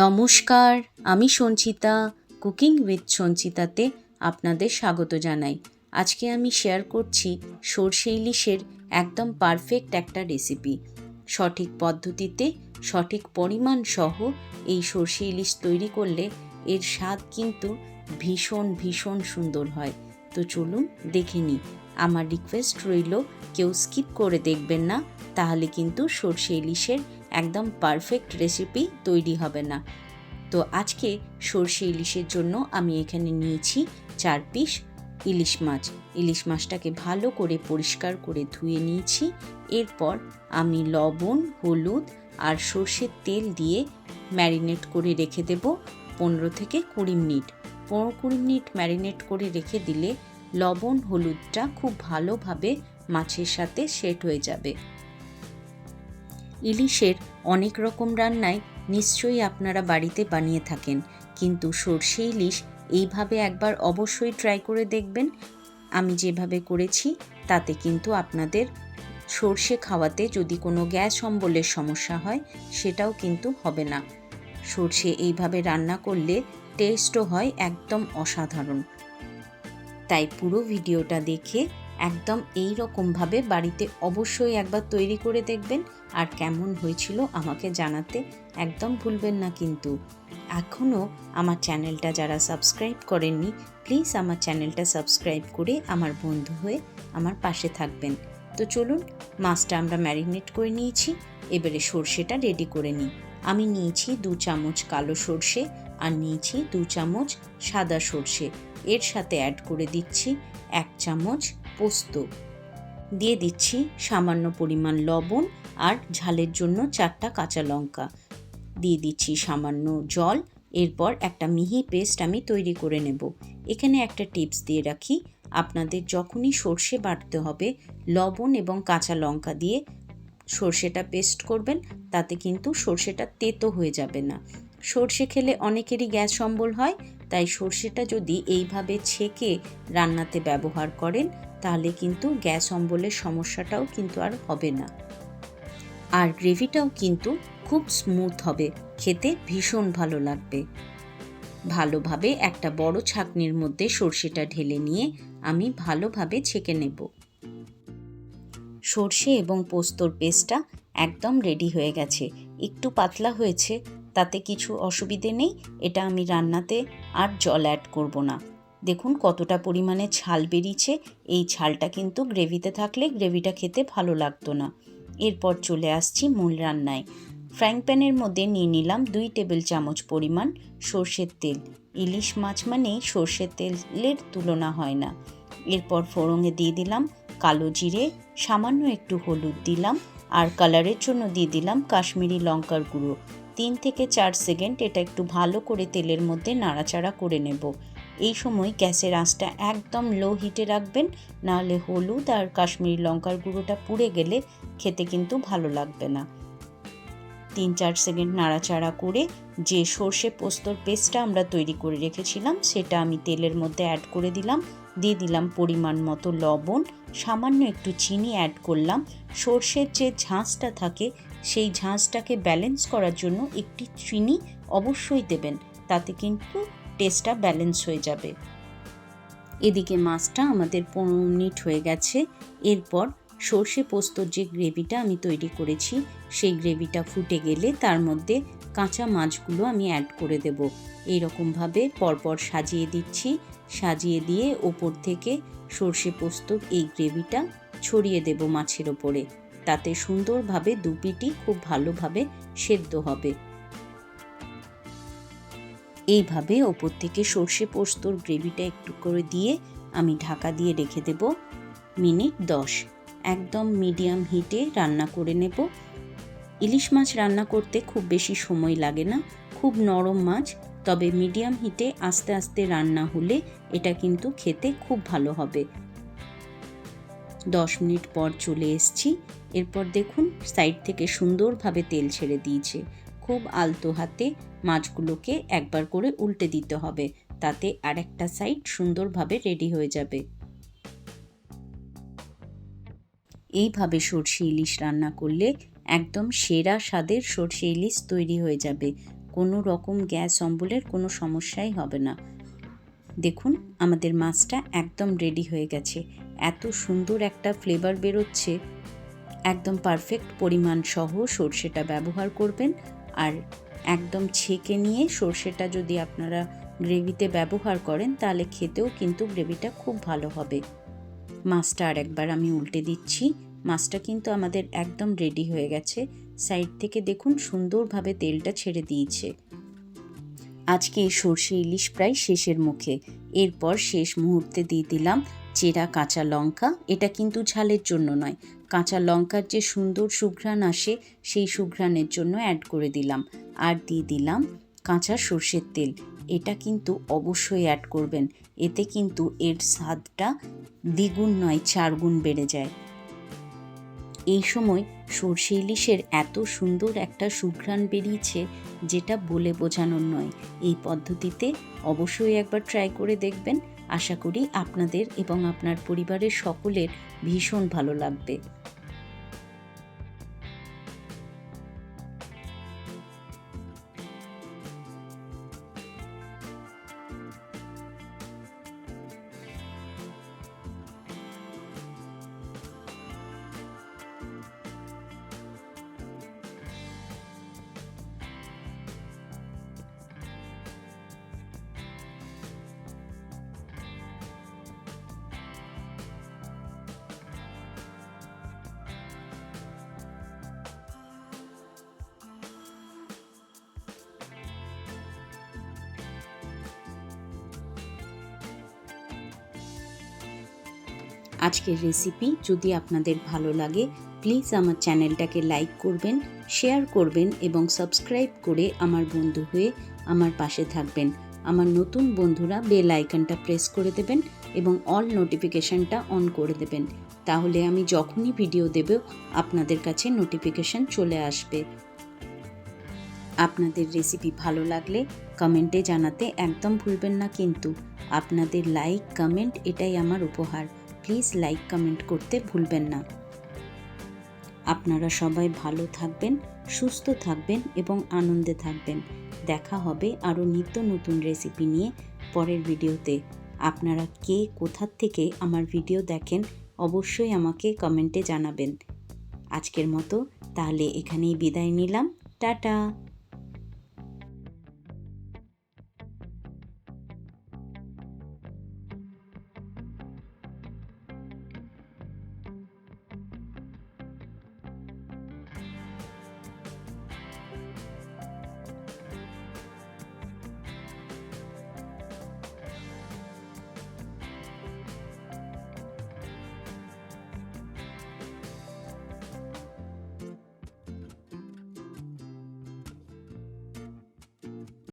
নমস্কার, আমি Sanchita, cooking with সঞ্চিতাতে আপনাদের স্বাগত জানাই। আজকে আমি শেয়ার করছি সর্ষে ইলিশের একদম পারফেক্ট একটা রেসিপি সঠিক পদ্ধতিতে, সঠিক পরিমাণ সহ এই সর্ষে ইলিশ তৈরি করলে এর স্বাদ কিন্তু ভীষণ ভীষণ সুন্দর হয়। তো চলুন দেখে নিই। আমার রিকোয়েস্ট রইল, কেউ স্কিপ করে দেখবেন না, তাহলে কিন্তু সর্ষে ইলিশের একদম পারফেক্ট রেসিপি তৈরি হবে না। তো আজকে সর্ষে ইলিশের জন্য আমি এখানে নিয়েছি চার পিস ইলিশ মাছ। ইলিশ মাছটাকে ভালো করে পরিষ্কার করে ধুয়ে নিয়েছি। এরপর আমি লবণ, হলুদ আর সর্ষের তেল দিয়ে ম্যারিনেট করে রেখে দেব পনেরো থেকে কুড়ি মিনিট। পনেরো কুড়ি মিনিট ম্যারিনেট করে রেখে দিলে লবণ, হলুদটা খুব ভালোভাবে মাছের সাথে সেট হয়ে যাবে। ইলিশের অনেক রকম রান্নায় নিশ্চয়ই আপনারা বাড়িতে বানিয়ে থাকেন, কিন্তু সর্ষে ইলিশ এইভাবে একবার অবশ্যই ট্রাই করে দেখবেন। আমি যেভাবে করেছি, তাতে কিন্তু আপনাদের সর্ষে খাওয়াতে যদি কোনো গ্যাস অম্বলের সমস্যা হয়, সেটাও কিন্তু হবে না। সর্ষে এইভাবে রান্না করলে টেস্টও হয় একদম অসাধারণ। তাই পুরো ভিডিওটা দেখে একদম এই রকমভাবে বাড়িতে অবশ্যই একবার তৈরি করে দেখবেন আর কেমন হয়েছিল আমাকে জানাতে একদম ভুলবেন না কিন্তু। এখনও আমার চ্যানেলটা যারা সাবস্ক্রাইব করেননি, প্লিজ আমার চ্যানেলটা সাবস্ক্রাইব করে আমার বন্ধু হয়ে আমার পাশে থাকবেন। তো চলুন, মাছটা আমরা ম্যারিনেট করে নিয়েছি, এবারে সর্ষেটা রেডি করে নিই। আমি নিয়েছি দু চামচ কালো সর্ষে আর নিয়েছি দু চামচ সাদা সর্ষে। এর সাথে অ্যাড করে দিচ্ছি এক চামচ পোস্ত। দিয়ে দিচ্ছি সামান্য পরিমাণ লবণ আর ঝালের জন্য চারটা কাঁচা লঙ্কা। দিয়ে দিচ্ছি সামান্য জল। এরপর একটা মিহি পেস্ট আমি তৈরি করে নেব। এখানে একটা টিপস দিয়ে রাখি, আপনাদের যখনই সর্ষে বাটতে হবে, লবণ এবং কাঁচা লঙ্কা দিয়ে সর্ষেটা পেস্ট করবেন, তাতে কিন্তু সর্ষেটা তেতো হয়ে যাবে না। সর্ষে খেলে অনেকেরই গ্যাস অম্বল হয় তাই সর্ষেটা যদি এইভাবে ছেঁকে রান্নাতে ব্যবহার করেন, তাহলে কিন্তু গ্যাস অম্বলের সমস্যাটাও কিন্তু আর হবে না। আর গ্রেভিটাও কিন্তু খুব স্মুথ হবে, খেতে ভীষণ ভালো লাগবে। ভালোভাবে একটা বড় ছাকনির মধ্যে সর্ষেটা ঢেলে নিয়ে আমি ভালোভাবে ছেঁকে নেব। সর্ষে এবং পোস্তর পেস্টটা একদম রেডি হয়ে গেছে, একটু পাতলা হয়েছে তাতে কিছু অসুবিধে নেই, এটা আমি রান্নাতে আর জল অ্যাড করব না। দেখুন কতটা পরিমাণে ছাল বেরিয়েছে, এই ছালটা কিন্তু গ্রেভিতে থাকলে গ্রেভিটা খেতে ভালো লাগতো না। এরপর চলে আসছি মূল রান্নায়। ফ্রাইং প্যানের মধ্যে নিয়ে নিলাম দুই টেবিল চামচ পরিমাণ সর্ষের তেল। ইলিশ মাছ মানেই সর্ষের তেলের তুলনা হয় না। এরপর ফোড়ঙে দিয়ে দিলাম কালো জিরে, সামান্য একটু হলুদ দিলাম আর কালারের জন্য দিয়ে দিলাম কাশ্মীরি লঙ্কার গুঁড়ো। তিন থেকে চার সেকেন্ড এটা একটু ভালো করে তেলের মধ্যে নাড়াচাড়া করে নেব। এই সময় গ্যাসের আঁচটা একদম লো হিটে রাখবেন, নাহলে হলুদ আর কাশ্মীরি লঙ্কার গুঁড়োটা পুড়ে গেলে খেতে কিন্তু ভালো লাগবে না। তিন চার সেকেন্ড নাড়াচাড়া করে যে সর্ষে পোস্তর পেস্টটা আমরা তৈরি করে রেখেছিলাম, সেটা আমি তেলের মধ্যে অ্যাড করে দিলাম। দিয়ে দিলাম পরিমাণ মতো লবণ, সামান্য একটু চিনি অ্যাড করলাম। সর্ষের যে ঝাঁসটা থাকে সেই ঝাঁসটাকে ব্যালেন্স করার জন্য একটি চিনি অবশ্যই দেবেন, তাতে কিন্তু টেস্টটা ব্যালেন্স হয়ে যাবে। এদিকে মাছটা আমাদের পনেরো মিনিট হয়ে গেছে, এরপর সর্ষে পোস্তর যে গ্রেভিটা আমি তৈরি করেছি, সেই গ্রেভিটা ফুটে গেলে তার মধ্যে কাঁচা মাছগুলো আমি অ্যাড করে দেব। এইরকমভাবে পরপর সাজিয়ে দিচ্ছি, সাজিয়ে দিয়ে ওপর থেকে সর্ষে পোস্তর এই গ্রেভিটা ছড়িয়ে দেব মাছের ওপরে। তাতে সুন্দরভাবে দুপিটি খুব ভালোভাবে সেদ্ধ হবে। এইভাবে ওপর থেকে সর্ষে পোস্তর গ্রেভিটা একটু করে দিয়ে আমি ঢাকা দিয়ে রেখে দেব। মিনিট দশ। একদম মিডিয়াম হিটে রান্না করে নেব। ইলিশ মাছ রান্না করতে খুব বেশি সময় লাগে না, খুব নরম মাছ, তবে মিডিয়াম হিটে আস্তে আস্তে রান্না হলে এটা কিন্তু খেতে খুব ভালো হবে। দশ মিনিট পর চলে এসছি। এরপর দেখুন, সাইড থেকে সুন্দরভাবে তেল ছেড়ে দিয়েছে। খুব আলতো হাতে মাছগুলোকে একবার করে উল্টে দিতে হবে। তাতে আরেকটা সাইড সুন্দরভাবে রেডি হয়ে যাবে। এইভাবে সর্ষে ইলিশ রান্না করলে একদম সেরা স্বাদের সর্ষে ইলিশ তৈরি হয়ে যাবে। কোনো রকম গ্যাস, অম্বলের কোনো সমস্যাই হবে না। দেখুন, আমাদের মাছটা একদম রেডি হয়ে গেছে। এত সুন্দর একটা ফ্লেভার বেরোচ্ছে। একদম পারফেক্ট পরিমাণ সহ সর্ষেটা ব্যবহার করবেন আর একদম ছেঁকে নিয়ে সর্ষেটা যদি আপনারা গ্রেভিতে ব্যবহার করেন তাহলে খেতেও কিন্তু গ্রেভিটা খুব ভালো হবে। মাছটা আর একবার আমি উল্টে দিচ্ছি। মাছটা কিন্তু আমাদের একদম রেডি হয়ে গেছে। সাইড থেকে দেখুন সুন্দরভাবে তেলটা ছেড়ে দিয়েছে। আজকে এই সর্ষে ইলিশ প্রায় শেষের মুখে। এরপর শেষ মুহূর্তে দিয়ে দিলাম চেরা কাঁচা লঙ্কা, এটা কিন্তু ঝালের জন্য নয়। কাঁচা লঙ্কার যে সুন্দর সুঘ্রাণ আসে, সেই সুঘ্রাণের জন্য অ্যাড করে দিলাম। আর দিয়ে দিলাম কাঁচা সর্ষের তেল। এটা কিন্তু অবশ্যই অ্যাড করবেন। এতে কিন্তু এর স্বাদটা দ্বিগুণ নয়, চারগুণ বেড়ে যায়। এই সময় সর্ষে ইলিশের এত সুন্দর একটা সুঘ্রাণ বেরিয়েছে, যেটা বলে বোঝানোর নয়। এই পদ্ধতিতে অবশ্যই একবার ট্রাই করে দেখবেন। আশা করি আপনাদের এবং আপনার পরিবারের সকলের ভীষণ ভালো লাগবে। আজকের রেসিপি যদি আপনাদের ভালো লাগে প্লিজ আমার চ্যানেলটাকে লাইক করবেন শেয়ার করবেন এবং সাবস্ক্রাইব করে আমার বন্ধু হয়ে আমার পাশে থাকবেন। আমার নতুন বন্ধুরা বেল আইকনটা প্রেস করে দেবেন এবং অল নোটিফিকেশনটা অন করে দেবেন। তাহলে আমি যখনই ভিডিও দেব, আপনাদের কাছে নোটিফিকেশন চলে আসবে। আপনাদের রেসিপি ভালো লাগলে কমেন্টে জানাতে একদম ভুলবেন না কিন্তু। আপনাদের লাইক কমেন্ট এটাই আমার উপহার। প্লিজ লাইক, কমেন্ট করতে ভুলবেন না। আপনারা সবাই ভালো থাকবেন, সুস্থ থাকবেন এবং আনন্দে থাকবেন। দেখা হবে আরও নিত্য নতুন রেসিপি নিয়ে পরের ভিডিওতে। আপনারা কে কোথার থেকে আমার ভিডিও দেখেন অবশ্যই আমাকে কমেন্টে জানাবেন। আজকের মতো তাহলে এখানেই বিদায় নিলাম। টাটা!